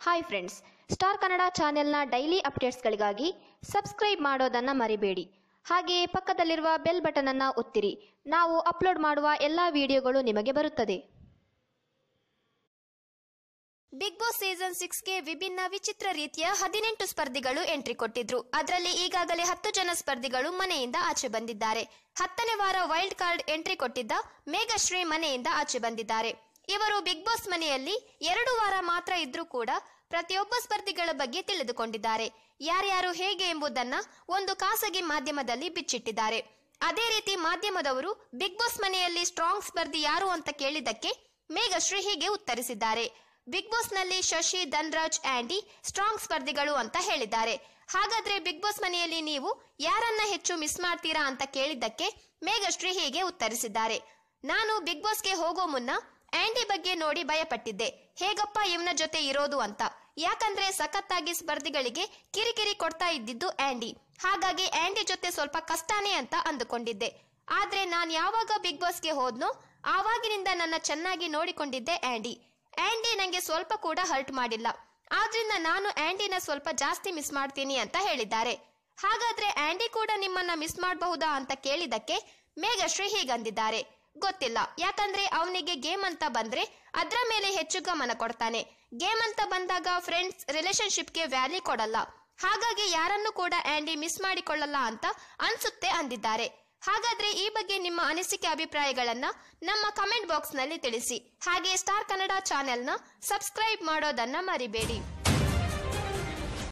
Hi friends star Kannada ಚಾನೆಲ್ನ daily ಅಪ್ಡೇಟ್ಸ್ಗಳಿಗಾಗಿ subscribe ಮಾಡೋದನ್ನು ಮರಿಬೇಡಿ. ಹಾಗೆಯೇ ಪಕ್ಕದಲ್ಲಿರುವ ಬೆಲ್ ಬಟನನ್ನು ಒತ್ತಿರಿ. ನಾವು ಅಪ್ಲೋಡ್ ಮಾಡುವ ಎಲ್ಲ ವಿಡಿಯೋಗಳು ನಿಮಗೆ ಬರುತ್ತದೆ. ಬಿಗ್ ಬಾಸ್ ಸೀಸನ್ ಸಿಕ್ಸ್ಗೆ ವಿಭಿನ್ನ ವಿಚಿತ್ರ ರೀತಿಯ ಹದಿನೆಂಟು ಸ್ಪರ್ಧಿಗಳು ಎಂಟ್ರಿ ಕೊಟ್ಟಿದ್ರು. ಅದರಲ್ಲಿ ಈಗಾಗಲೇ ಹತ್ತು ಜನ ಸ್ಪರ್ಧಿಗಳು ಮನೆಯಿಂದ ಆಚೆ ಬಂದಿದ್ದಾರೆ. ಹತ್ತನೇ ವಾರ ವೈಲ್ಡ್ ಕಾರ್ಡ್ ಎಂಟ್ರಿ ಕೊಟ್ಟಿದ್ದ ಮೇಘಶ್ರೀ ಮನೆಯಿಂದ ಆಚೆ ಬಂದಿದ್ದಾರೆ. ಇವರು ಬಿಗ್ ಬಾಸ್ ಮನೆಯಲ್ಲಿ ಎರಡು ವಾರ ಮಾತ್ರ ಇದ್ರೂ ಕೂಡ ಪ್ರತಿಯೊಬ್ಬ ಸ್ಪರ್ಧಿಗಳ ಬಗ್ಗೆ ತಿಳಿದುಕೊಂಡಿದ್ದಾರೆ. ಯಾರ್ಯಾರು ಹೇಗೆ ಎಂಬುದನ್ನ ಒಂದು ಖಾಸಗಿ ಮಾಧ್ಯಮದಲ್ಲಿ ಬಿಚ್ಚಿಟ್ಟಿದ್ದಾರೆ. ಅದೇ ರೀತಿ ಮಾಧ್ಯಮದವರು ಬಿಗ್ ಬಾಸ್ ಮನೆಯಲ್ಲಿ ಸ್ಟ್ರಾಂಗ್ ಸ್ಪರ್ಧಿ ಯಾರು ಅಂತ ಕೇಳಿದ್ದಕ್ಕೆ ಮೇಘಶ್ರೀ ಹೀಗೆ ಉತ್ತರಿಸಿದ್ದಾರೆ. ಬಿಗ್ ಬಾಸ್ನಲ್ಲಿ ಶಶಿ, ಧನ್ರಾಜ್, ಆಂಡಿ ಸ್ಟ್ರಾಂಗ್ ಸ್ಪರ್ಧಿಗಳು ಅಂತ ಹೇಳಿದ್ದಾರೆ. ಹಾಗಾದ್ರೆ ಬಿಗ್ ಬಾಸ್ ಮನೆಯಲ್ಲಿ ನೀವು ಯಾರನ್ನ ಹೆಚ್ಚು ಮಿಸ್ ಮಾಡ್ತೀರಾ ಅಂತ ಕೇಳಿದ್ದಕ್ಕೆ ಮೇಘಶ್ರೀ ಹೀಗೆ ಉತ್ತರಿಸಿದ್ದಾರೆ. ನಾನು ಬಿಗ್ ಬಾಸ್ಗೆ ಹೋಗೋ ಮುನ್ನ ಆಂಡಿ ಬಗ್ಗೆ ನೋಡಿ ಭಯಪಟ್ಟಿದ್ದೆ. ಹೇಗಪ್ಪ ಇವನ ಜೊತೆ ಇರೋದು ಅಂತ. ಯಾಕಂದ್ರೆ ಸಖತ್ತಾಗಿ ಸ್ಪರ್ಧಿಗಳಿಗೆ ಕಿರಿಕಿರಿ ಕೊಡ್ತಾ ಇದ್ದಿದ್ದು ಆಂಡಿ ಹಾಗಾಗಿ ಆಂಡಿ ಜೊತೆ ಸ್ವಲ್ಪ ಕಷ್ಟನೇ ಅಂತ ಅಂದುಕೊಂಡಿದ್ದೆ. ಆದ್ರೆ ನಾನು ಯಾವಾಗ ಬಿಗ್ ಬಾಸ್ಗೆ ಹೋದ್ನೋ, ಆವಾಗಿನಿಂದ ನನ್ನ ಚೆನ್ನಾಗಿ ನೋಡಿಕೊಂಡಿದ್ದೆ ಆಂಡಿ ಆಂಡಿ ನಂಗೆ ಸ್ವಲ್ಪ ಕೂಡ ಹರ್ಟ್ ಮಾಡಿಲ್ಲ. ಆದ್ರಿಂದ ನಾನು ಆಂಡಿನ ಸ್ವಲ್ಪ ಜಾಸ್ತಿ ಮಿಸ್ ಮಾಡ್ತೀನಿ ಅಂತ ಹೇಳಿದ್ದಾರೆ. ಹಾಗಾದ್ರೆ ಆಂಡಿ ಕೂಡ ನಿಮ್ಮನ್ನ ಮಿಸ್ ಮಾಡಬಹುದಾ ಅಂತ ಕೇಳಿದಕ್ಕೆ ಮೇಘಶ್ರೀ ಹೀಗಂದಿದ್ದಾರೆ. ಗೊತ್ತಿಲ್ಲ. ಯಾಕಂದ್ರೆ ಅವನಿಗೆ ಗೇಮ್ ಅಂತ ಬಂದ್ರೆ ಅದ್ರ ಮೇಲೆ ಹೆಚ್ಚು ಗಮನ ಕೊಡ್ತಾನೆ. ಗೇಮ್ ಅಂತ ಬಂದಾಗ ಫ್ರೆಂಡ್ಸ್ ರಿಲೇಶನ್ಶಿಪ್ಗೆ ವ್ಯಾಲ್ಯೂ ಕೊಡಲ್ಲ. ಹಾಗಾಗಿ ಯಾರನ್ನು ಕೂಡ ಆಂಡಿ ಮಿಸ್ ಮಾಡಿಕೊಳ್ಳಲ್ಲ ಅಂತ ಅನ್ಸುತ್ತೆ ಅಂದಿದ್ದಾರೆ. ಹಾಗಾದ್ರೆ ಈ ಬಗ್ಗೆ ನಿಮ್ಮ ಅನಿಸಿಕೆ ಅಭಿಪ್ರಾಯಗಳನ್ನ ನಮ್ಮ ಕಮೆಂಟ್ ಬಾಕ್ಸ್ನಲ್ಲಿ ತಿಳಿಸಿ. ಹಾಗೆ ಸ್ಟಾರ್ ಕನ್ನಡ ಚಾನೆಲ್ನ ಸಬ್ಸ್ಕ್ರೈಬ್ ಮಾಡೋದನ್ನ ಮರಿಬೇಡಿ.